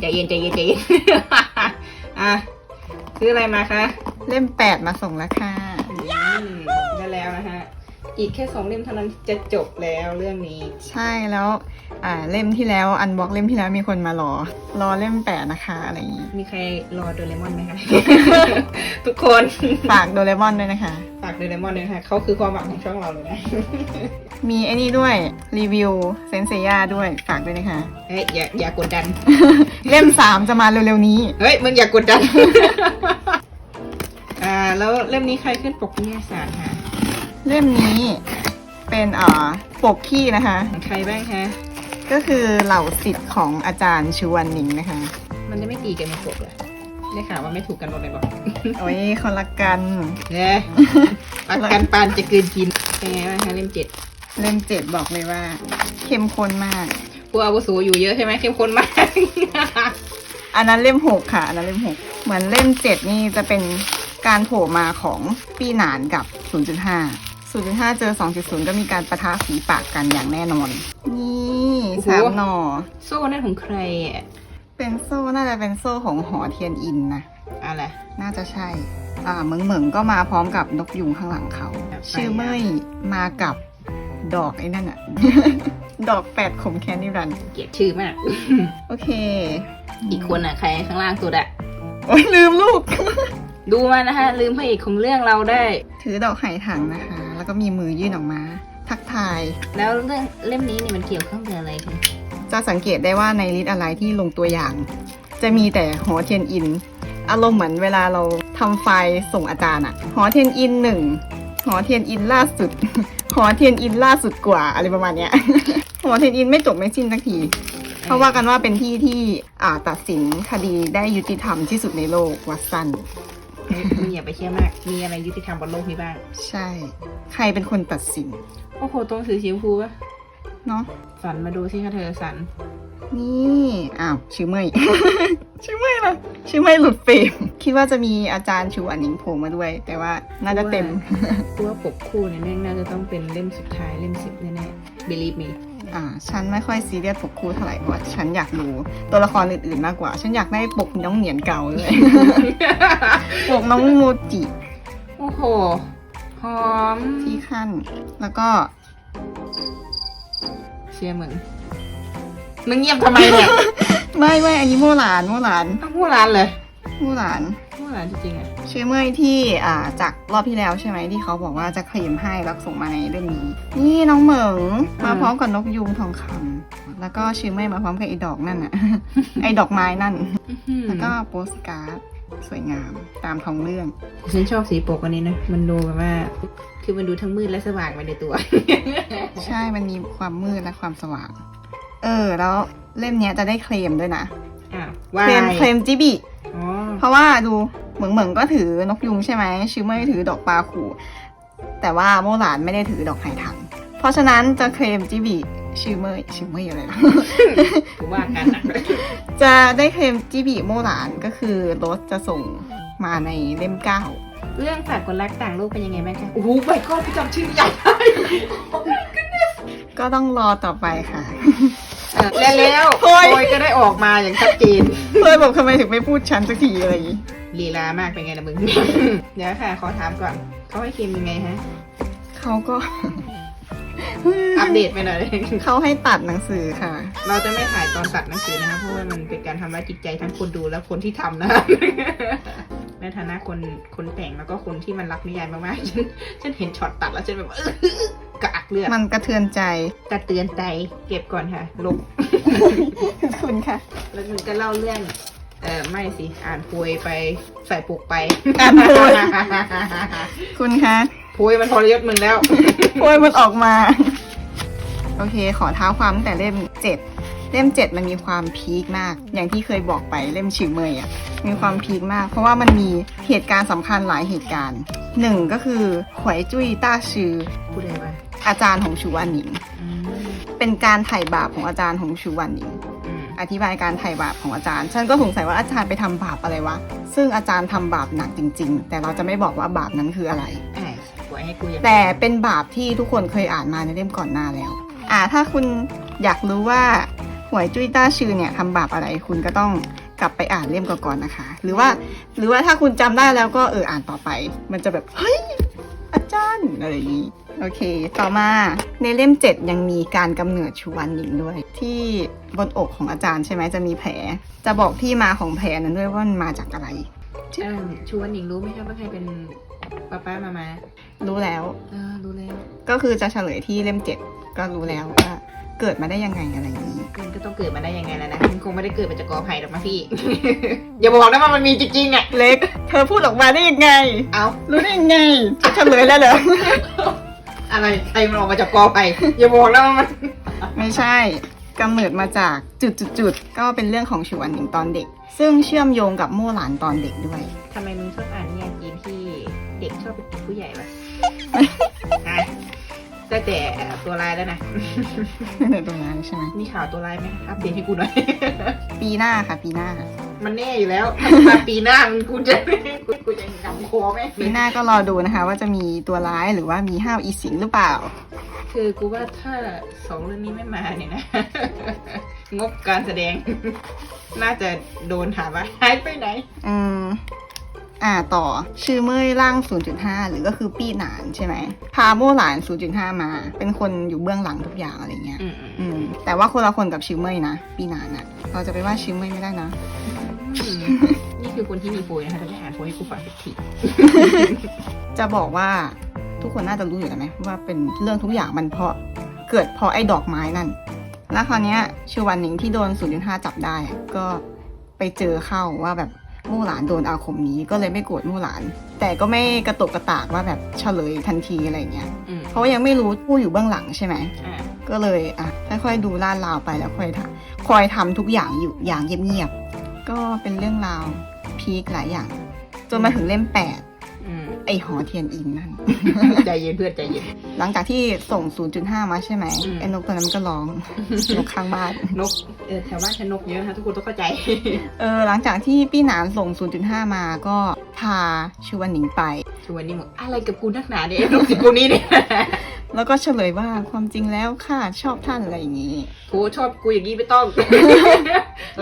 ใจเย็นใจเย็นใจเย็น อะซื้ออะไรมาคะ เล่มแปดมาส่งแล้วค่ะอืมได้แล้วนะฮะ อีกแค่สองเล่มเท่านั้นจะจบแล้วเรื่องนี้ ใช่แล้วอ่าเล่มที่แล้วอันบ็อกเล่มที่แล้วมีคนมารอ รอเล่มแปดนะคะอะไรอย่างงี้มีใครรอโดเรมอนไหมคะ ทุกคนฝากโดเรมอนด้วยนะคะ ฝากโดเรมอนด้วยนะคะเขาคือความหวังของช่องเราเลยนะ มีไอ้นี่ด้วยรีวิวเซนเซียด้วยฝากด้วยนะคะเฮ้ยอย่าอย่ากดดัน เล่มสามจะมาเร็วๆนี้ เฮ้ยมึงอย่ากดดัน อ่าแล้วเล่มนี้ใครขึ้นปกนิยายสารคะ เล่มนี้เป็นอ่าปกขี้นะคะของใครบ้างคะก็คือเหล่าสิทธิ์ของอาจารย์ชูวันนิงนะคะ มันจะไม่ตีกันในปกเหรอได้ข่าวว่าไม่ถูกกันหมดเลยบอกโอ้ยคนละกันเนี่ยปักกันปานจะกลืนกินเป็นไงบ้างคะเล่มเจ็ดเล่มเจ็ดบอกเลยว่า เข้มข้นมากผู้อาวุโสอยู่เยอะใช่ไหมเข้มข้นมากอันนั้นเล่มหกค่ะอันนั้นเล่มหกเหมือนเล่มเจ็ดนี่จะเป็นการโผล่มาของปีหนานกับ 0.5 0.5 เจอ 2.0 ก็มีการประทะฝีปากกันอย่างแน่นอน นี่สามหน่อโซ่นั่นของใครอะเป็นโซ่น่าจะเป็นโซ่ของหอเทียนอินนะอะไรน่าจะใช่ อ่าเหมิงเหมิงก็มาพร้อมกับนกยุงข้างหลังเขาครับชื่อเมยมากับดอกไอ้นั่นอะดอกแปดขมแคนนิรันดร์เกลียดชื่อมาก โอเค อีกคนอะใครข้างล่างสุดอะโอ้ยลืมลูก ดูมานะคะ ลืมพระเอกของเรื่องเราได้ ถือดอกไห่ถังนะคะแล้ว ก็มีมือยื่นออกมา ทักทาย แล้วเรื่องเล่มนี้นี่มันเกี่ยวข้องกับอะไรคะจะสังเกตได้ว่าในลิสต์อะไรที่ลงตัวอย่าง จะมีแต่หอเทียนอิน อารมณ์เหมือนเวลาเราทำไฟล์ส่งอาจารย์อะหอเทียนอินหนึ่งหอเทียนอินล่าสุด หอเทียนอินล่าสุดกว่าอะไรประมาณเนี้ยหอเทียนอินไม่จบไม่สิ้นสักทีเขาว่ากันว่าเป็นที่ที่อ่าตัดสินคดีได้ยุติธรรมที่สุดในโลกวัดสัน มึงอย่าไปเชื่อมาก มีอะไรยุติธรรมบนโลกนี้บ้าง ใช่ ใครเป็นคนตัดสิน โอ้โหตรงสีชมพูปะเนาะสันมาดูสิคะเธอสัน นี่อ้าวชื่อเมยชื่อเมยเหรอชื่อเมยหลุดเฟรมคิดว่าจะมีอาจารย์ชูอันนิงโผล่มาด้วย แต่ว่าน่าจะเต็มกูว่าปกคู่เนี่ยแม่งน่าจะต้องเป็นเล่มสุดท้ายเล่มสิบแน่ๆ believe me อ่าฉันไม่ค่อยซีเรียสปกคู่เท่าไหร่เพราะว่าฉันอยากดูตัวละครอื่นๆมากกว่า ฉันอยากได้ปกน้องเหนียนเก่าเลย ปกน้องโมจิโอ้โหหอมที่ขั้นแล้วก็ เชียร์มึง มึงเงียบทำไมเนี่ยไม่ไม่อันนี้โมหลานโมหลานอ้าวผู้ร้านเลยโมหลานผู้ร้านจริงๆอะชื่อเมยที่อ่าจากรอบที่แล้วใช่ไหมที่เขาบอกว่าจะเคลมให้แล้วส่งมาในเรื่องนี้ นี่น้องเหมิงมาพร้อมกับนกยูงทองคำแล้วก็ชื่อเมยมาพร้อมกับไอ้ดอกนั่นน่ะไอ้ดอกไม้นั่น แล้วก็โปสการ์ดสวยงามตามท้องเรื่อง ฉันชอบสีปกอันนี้นะ มันดูแบบว่า คือมันดูทั้งมืดและสว่างไปในตัว ใช่มันมีความมืดและความสว่าง เออ แล้วเล่มเนี้ยจะได้เคลมด้วยนะอ้าวว่าเคลมเคลมจิบิอ๋อเพราะว่าดูเหมืองเหมืองก็ถือนกยุงใช่ไหมชื่อเมยถือดอกปลาขู่แต่ว่าโมหลานไม่ได้ถือดอกไห่ถังเพราะฉะนั้นจะเคลมจิบิชื่อเมยชื่อเมยอะไรนะถือว่ากันอะจะได้เคลมจิบิโมหลานก็คือรถจะส่งมาในเล่มเก้าเรื่องฝากคนรักต่างโลกเป็นยังไงบ้างคะโอ้โหไปก็พี่จำชื่อใหญ่ได้ก็ต้องรอต่อไปค่ะเออและแล้วโอ้ยโอยก็ได้ออกมาอย่างชัดเจนเพื่อนบอกทำไมถึงไม่พูดฉันสักทีอะไรอย่างงี้ลีลามากเป็นไงล่ะมึง เดี๋ยวค่ะ ขอถามก่อนเขาให้เคลมยังไงฮะ เขาก็ อัปเดตไปหน่อย เขาให้ตัดหนังสือค่ะ เราจะไม่ถ่ายตอนตัดหนังสือนะคะเพราะว่ามันเป็นการทำร้ายจิตใจทั้งคนดูและคนที่ทำนะ ในฐานะคนคนแต่งแล้วก็คนที่มันรักนิยายมากๆฉันฉันเห็นช็อตตัดแล้วฉันแบบเออ กระอักเลือดมันกระเทือนใจ กระเตือนใจเก็บก่อนค่ะลบคุณค่ะ แล้วมันก็เล่าเรื่อง เออไม่สิ อ่านโพยไปใส่ปกไปอ่านโพย คุณคะโพยมันทรยศมึงแล้ว โอ้ยมันออกมา โอเค ขอเท้าความตั้งแต่เล่มเจ็ดเล่มเจ็ดมันมีความพีคมาก อย่างที่เคยบอกไปเล่มชิวเมยอะมีความพีคมาก เพราะว่ามันมีเหตุการณ์สำคัญหลายเหตุการณ์หนึ่งก็คือขวยจุ้ยต้าชือ พูดอะไรวะ อาจารย์ของชูวันหนิงอืมเป็นการไถ่บาปของอาจารย์ของชูวันหนิงอืมอธิบายการไถ่บาปของอาจารย์ ฉันก็สงสัยว่าอาจารย์ไปทำบาปอะไรวะ ซึ่งอาจารย์ทำบาปหนักจริง ๆ แต่เราจะไม่บอกว่าบาปนั้นคืออะไรไอ้ปล่อยให้กูอย่างแต่เป็นบาปที่ทุกคนเคยอ่านมาในเล่มก่อนหน้าแล้ว อ่า ถ้าคุณอยากรู้ว่าหวยจุ้ยต้าชื่อเนี่ยทำบาปอะไรคุณก็ต้องกลับไปอ่านเล่มก่อนๆนะคะ หรือว่า หรือว่าถ้าคุณจำได้แล้วก็เอออ่านต่อไป มันจะแบบเฮ้ย อาจารย์อะไรอย่างนี้โอเค ต่อมาในเล่ม 7 ยังมีการกำเนิดชูวันหนิงด้วย ที่บนอกของอาจารย์ใช่ไหมจะมีแผล จะบอกที่มาของแผลนั้นด้วยว่ามันมาจากอะไรเอิ่มชวนหนิงรู้ไหมครับว่าใครเป็นป้าป้ามามารู้แล้วเออรู้แล้ว ก็คือจะเฉลยที่เล่ม7ก็รู้แล้วว่า เกิดมาได้ยังไงอะไรอย่างนี้มันก็ต้องเกิดมาได้ยังไงแล้วนะมันคงไม่ได้เกิดมาจากกอไผ่หรอกนะพี่ อย่าบอกนะว่ามันมีจริงๆอะเล็ก เธอพูดออกมาได้ยังไง เอารู้ได้ยังไงจะเฉลยแล้วเหรออะไรใครมันออกมาจากกอไผ่อย่าบอกนะว่ามันไม่ใช่กำเนิดมาจากจุดจุดจุดๆๆก็เป็นเรื่องของชวนหนิงตอนเด็ก ซึ่งเชื่อมโยงกับมู่หลานตอนเด็กด้วยทำไมมึงชอบอ่านนิยายจีนที่เด็กชอบไปติดผู้ใหญ่วะอะ ได้แต่ตัวลายแล้วนะ ในตรงนั้นใช่ไหมมีข่าวตัวลายไหมอัปเดตให้กูหน่อย ปีหน้าค่ะ ปีหน้า มันแน่อยู่แล้วถ้าปีหน้ามึงกูจะกูกูจะกำคอไหมปีหน้าก็รอดูนะคะ ว่าจะมีตัวร้ายหรือว่ามีห้าวอีสิงหรือเปล่า คือกูว่าถ้าสองเรื่องนี้ไม่มาเนี่ยนะ งบการแสดง น่าจะโดนถามว่าหายไปไหน อืม อ่าต่อชื่อเมยร่าง 0.5 หรือก็คือปี้หนานใช่ไหมพาโม่หลาน 0.5 มา เป็นคนอยู่เบื้องหลังทุกอย่างอะไรเงี้ยอืมอืมแต่ว่าคนละคนกับชื่อเมยนะปีหนานอะเราจะไปว่าชื่อเมยไม่ได้นะอืมนี่คือคนที่มีโพยนะคะแต่ไม่อ่านโพยให้กูฟังสักทีจะบอกว่าทุกคนน่าจะรู้อยู่แล้วไหมว่าเป็นเรื่องทุกอย่างมันเพราะเกิดเพราะไอ้ดอกไม้นั่น แล้วคราวเนี้ยชื่อวันหนิงที่โดน 0.5 จับได้อะก็ไปเจอเข้าว่าแบบ มู่หลานโดนอาคมนี้ก็เลยไม่โกรธมู่หลาน แต่ก็ไม่กระตกกระตากว่าแบบเฉลยทันทีอะไรเงี้ยอืมเพราะว่ายังไม่รู้ผู้อยู่เบื้องหลังใช่ไหม อ่าก็เลยอะค่อยๆดูลาดราวไปแล้วค่อยทำคอยทำทุกอย่างอยู่อย่างเงียบๆก็เป็นเรื่องราวพีคหลายอย่าง จนมาถึงเล่มแปดอืม ไอหอเทียนอินนั่น ใจเย็นเพื่อนใจเย็น หลังจากที่ส่ง 0.5 มาใช่ไหมอืม ไอ้นกตัวนั้นมันก็ร้องนกข้างบ้าน นกเออแถวบ้านฉันนกเยอะนะคะทุกคนต้องเข้าใจ เออหลังจากที่พี่หนานส่ง 0.5 มาก็พาชวนหนิงไป ชวนนี่หมดอะไรกับกูนักหนาเนี่ยไอ้นกสิกูนี้เนี่ยแล้วก็เฉลยว่าความจริงแล้วข้าชอบท่านอะไรอย่างนี้โหชอบกูอย่างนี้ไม่ต้อง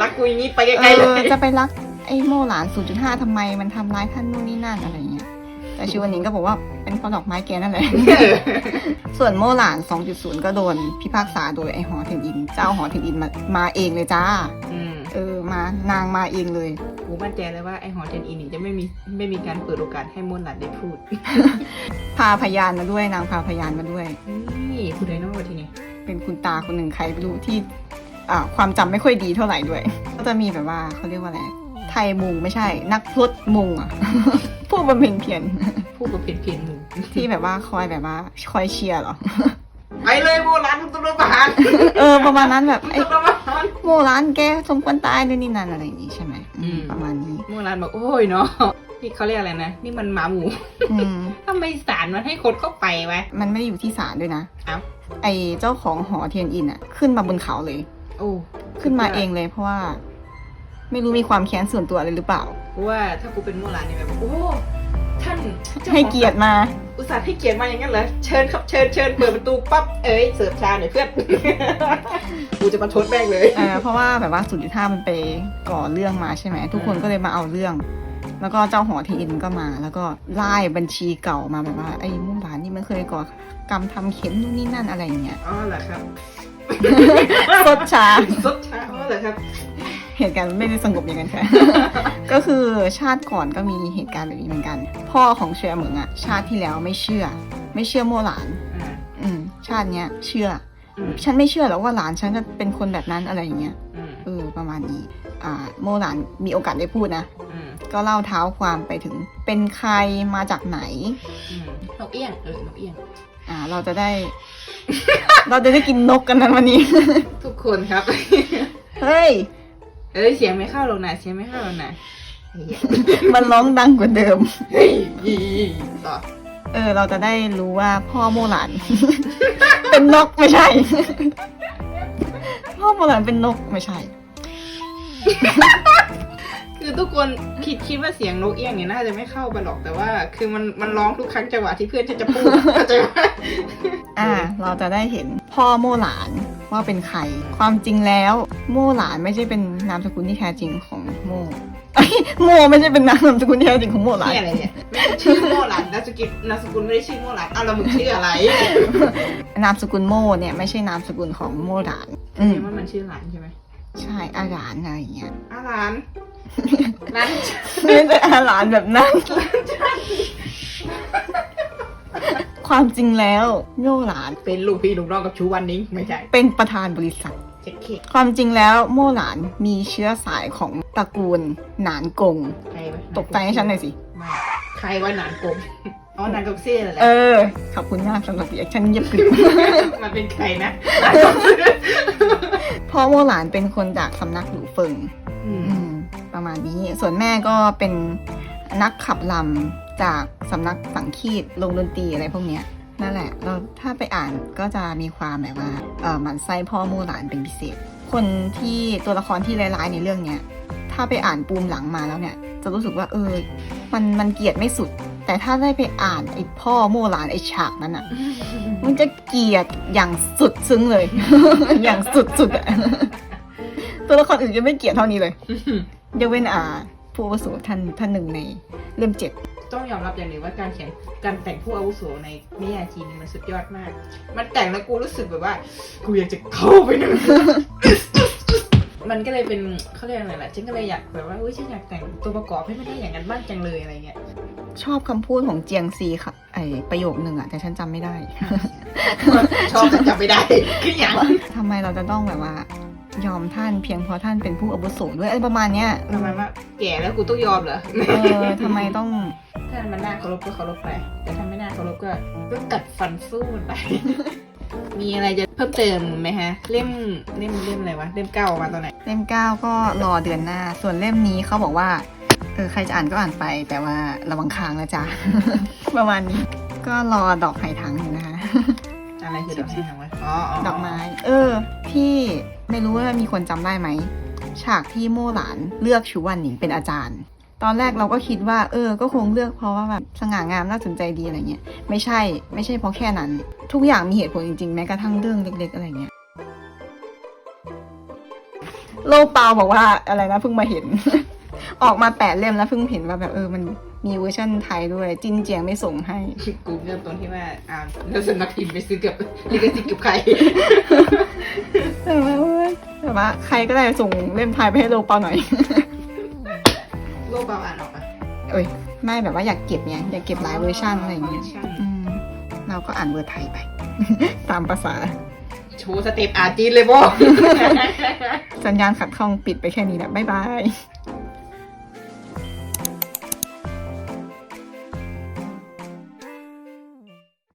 รักกูอย่างนี้ไปเอไกลๆเลอยจะไปรักไอ้โมหลาน 0.5ทำไมมันทำร้ายท่านนู่นนี่นั่นอะไรอย่างเงี้ย แต่ชวนหนิงก็บอกว่าเป็นเพราะดอกไม้แกนั่นแหละ ส่วนโมหลาน 2.0 ก็โดนพิพากษาโดยไอ้หอเทียนอิน เจ้าหอเทียนอินมามาเองเลยจ้า อืมเออมานางมาเองเลย กูมั่นใจเลยว่าไอหอเทนอินนี่จะไม่มีไม่มีการเปิดโอกาสให้มนต์หลัดได้พูด พาพยานมาด้วยนางพาพยานมาด้วย นี่คุณไดโน่ทีนี้เป็นคุณตาคนหนึ่งใครไม่รู้ที่อ่าความจำไม่ค่อยดีเท่าไหร่ด้วย ก็จะมีแบบว่าเขาเรียกว่าอะไรไทยมุงไม่ใช่ นักพรตมุงอะ ผู้บำเพ็ญเพียรพูดกับเพียนเพียนหมูที่แบบว่าคอยแบบว่า คอยเชียร์เหรอ ไปเลยโบราณมึงต้องโดนประหารเออ ประมาณนั้นแบบมึงไอ้ต้องโดนประหารโมร้านแกสมควรตายด้วยนี่นั่นอะไรอย่างนี้ใช่ไหมอืมอืม ประมาณนี้โบราณบอกโอ้ยเนาะนี่เขาเรียกอะไรนะ นี่มันหมาหมูอืมทำไมสารมันให้คนเข้าไปวะ มันไม่ได้อยู่ที่ศาลด้วยนะเอ้า ไอเจ้าของหอเทียนอินอะ ขึ้นมาบนเขาเลย โอ้ ขึ้นมาเองเลยเพราะว่า ไม่รู้มีความแค้นส่วนตัวอะไรหรือเปล่าเพราะว่าถ้ากูเป็นโบราณเนี่ยแบบโอ้ท่านจ้าของให้เกียรติมา อุตส่าห์ให้เกียรติมาอย่างนั้นเหรอเชิญครับเชิญเชิญเปิดประตูปั๊บเอ้ยเสิร์ฟชาหน่อยเพื่อน กูจะมาชดแม่งเลย เออเพราะว่าแบบว่า0.5มันไปก่อเรื่องมาใช่ไหมทุกคนก็เลยมาเอาเรื่อง แล้วก็เจ้าหอเทียนอินก็มา แล้วก็ไล่บัญชีเก่ามาแบบว่าไอ้มุ่งหลานนี่มันเคยก่อกรรมทำเข็มนู่นนี่นั่นอะไรอย่างเงี้ยอ๋อเหรอครับ สดชา สดชาอ๋อเหรอครับ เหตุการณ์ไม่ได้สงบอย่างนั้นค่ะ ก็คือชาติก่อนก็มีเหตุการณ์แบบนี้เหมือนกัน พ่อของเชียเหมิงอะชาติที่แล้วไม่เชื่อ ไม่เชื่อโมหลานอ่าอืม ชาติเนี้ยเชื่ออืมฉันไม่เชื่อหรอกว่าหลานฉันจะเป็นคนแบบนั้นอะไรอย่างเงี้ยอืมเออประมาณนี้ อ่า โมหลานมีโอกาสได้พูดนะอืมก็เล่าเท้าความไปถึงเป็นใครมาจากไหนอืมนกเอี้ยงเออนกเอี้ยงอ่า เราจะได้ เราจะได้กินนกกันนะวันนี้ ทุกคนครับ เฮ้ย เอ้ยเสียงไม่เข้าหรอกนะเสียงไม่เข้าหรอกนะเฮ้ยมันร้องดังกว่าเดิม เฮ้ยยี่ต่อเออ เราจะได้รู้ว่าพ่อโมหลาน เป็นนกไม่ใช่ พ่อโมหลานเป็นนกไม่ใช่ คือทุกคนคิดคิดว่าเสียงนกเอี้ยงเนี่ยน่าจะไม่เข้าไปหรอกแต่ว่า คือมันมันร้องทุกครั้งจังหวะที่เพื่อนฉันจะพูดเข้าใจไหมอ่า เราจะได้เห็นพพ่อโม่หลาน ว่าเป็นใคร ความจริงแล้ว โม่หลานไม่ใช่เป็นนามสกุลที่แท้จริงของโม่เอ้ยโม่ไม่ใช่เป็นนามสกุลที่แท้จริงของโม่หลานนี่อะไรเนี่ยไม่ใช่ชื่อโมหลันนามสกุลนามสกุลไม่ได้ชื่อโมหลันอ้าวแล้วมึงชื่ออะไร นามสกุลโม่เนี่ยไม่ใช่นามสกุลของโม่หลานอืมเห็นว่ามันชื่อหลานใช่ไหมใช่อาหลานอะไรอย่างเงี้ยอ้าวหลานหลานไม่ใช่อาหลานแบบนั้น ความจริงแล้วโม่หลานเป็นลูกพี่ลูกน้องกับชูวันนิ้งไม่ใช่เป็นประธานบริษัทเช็คเคความจริงแล้วโม่หลานมีเชื้อสายของตระกูลหนานกง ใครวะตกใจให้ฉันหน่อยสิ ไม่ใครว่าหนานกลมอ๋อหนานกลมเซ่แหละเออ ขอบคุณมากสำหรับรีแอคชั่นเงียบกริบ มันเป็นใครนะพ่อโม่หลานเป็นคนจากสำนักหลูเฟิง อืม อืมประมาณนี้ ส่วนแม่ก็เป็นนักขับลำ จากสำนักสังคีตลงดนตรีอะไรพวกเนี้ยนั่นแหละเราถ้าไปอ่านก็จะมีความแบบว่าเออหมันไส้พ่อโม่หลานเป็นพิเศษ คนที่ตัวละครที่ร้ายๆในเรื่องเนี้ยถ้าไปอ่านปูมหลังมาแล้วเนี่ย จะรู้สึกว่าเออ มันมันเกลียดไม่สุด แต่ถ้าได้ไปอ่านไอ้พ่อโม่หลานไอ้ฉากนั้นอะมันจะเกลียดอย่างสุดซึ้งเลย อย่างสุดสุดๆอะตัวละครอื่นจะไม่เกลียดเท่านี้เลยยกเว้นอ่าผู้อาวุโสท่านท่านหนึ่งในเล่มเจ็ด ต้องยอมรับอย่างหนึ่งว่าการเขียนการแต่งผู้อาวุโสในนิยายจีนมันสุดยอดมาก มันแต่งแล้วกูรู้สึกแบบว่า กูอยากจะเข้าไปหนึ่งมันก็เลยเป็นเขาเรียกอะไรล่ะฉันก็เลยอยากแบบว่าอุ้ยฉันอยากแต่งตัวประกอบให้มันได้อย่างนั้นบ้างจังเลยอะไรเงี้ยชอบคำพูดของเจียงซีค่ะ ไอประโยคหนึ่งอะแต่ฉันจำไม่ได้ ชอบแต่จำไม่ได้คืออย่างทำไมเราจะต้องแบบว่า ยอมท่านเพียงเพราะท่านเป็นผู้อาวุโสด้วยอะไรประมาณเนี้ยประมาณว่าแก่แล้วกูต้องยอมเหรอเออทำไมต้องถ้ามันน่าเคารพก็เคารพไป แต่ถ้าไม่น่าเคารพก็ก็กัดฟันสู้มันไป มีอะไรจะเพิ่มเติมไหมฮะ เล่มเล่มเล่มอะไรวะ เล่มเก้าออกมาตอนไหน เล่มเก้าก็รอเดือนหน้า ส่วนเล่มนี้เขาบอกว่า เออใครจะอ่านก็อ่านไป แต่ว่าระวังค้างนะจ๊ะ ประมาณนี้ ก็รอดอกไผ่ถัง อยู่นะคะอะไรคือดอกไม้ทางวะอ๋อดอกไม้ เออ ที่ไม่รู้ว่ามีคนจำได้ไหม ฉากที่โม่หลานเลือกชูวันหนิงเป็นอาจารย์ ตอนแรกเราก็คิดว่า เออ ก็คงเลือกเพราะว่าแบบสง่างามน่าสนใจดีอะไรเงี้ย ไม่ใช่ ไม่ใช่เพราะแค่นั้น ทุกอย่างมีเหตุผลจริงๆ แม้กระทั่งเรื่องเล็ก ๆ อะไรเงี้ย โลเปาบอกว่าอะไรนะเพิ่งมาเห็น ออกมาแปดเล่มแล้วเพิ่งเห็นว่าแบบเออมัน มีเวอร์ชันไทยด้วย จินเจียงไม่ส่งให้กูเริ่มต้นที่ว่าอ่าแล้วสำนักพิมพ์ไปซื้อกับลิขสิทธิ์กับใครแต่ว่าเว้ยแต่ว่าใครก็ได้ส่งเล่มไทยไปให้โลเปาหน่อย โลกเบาอ่านออกปะเอ้ยไม่แบบว่าอยากเก็บไงอยากเก็บหลายเวอร์ชันอะไรอย่างเงี้ยวร์ชันอืมเราก็อ่านเวอร์ไทยไป ตามภาษาโชว์สเต็ปอ่านจีนเลยโบสัญญาณขัดข้องปิดไปแค่นี้แหละบ๊ายบาย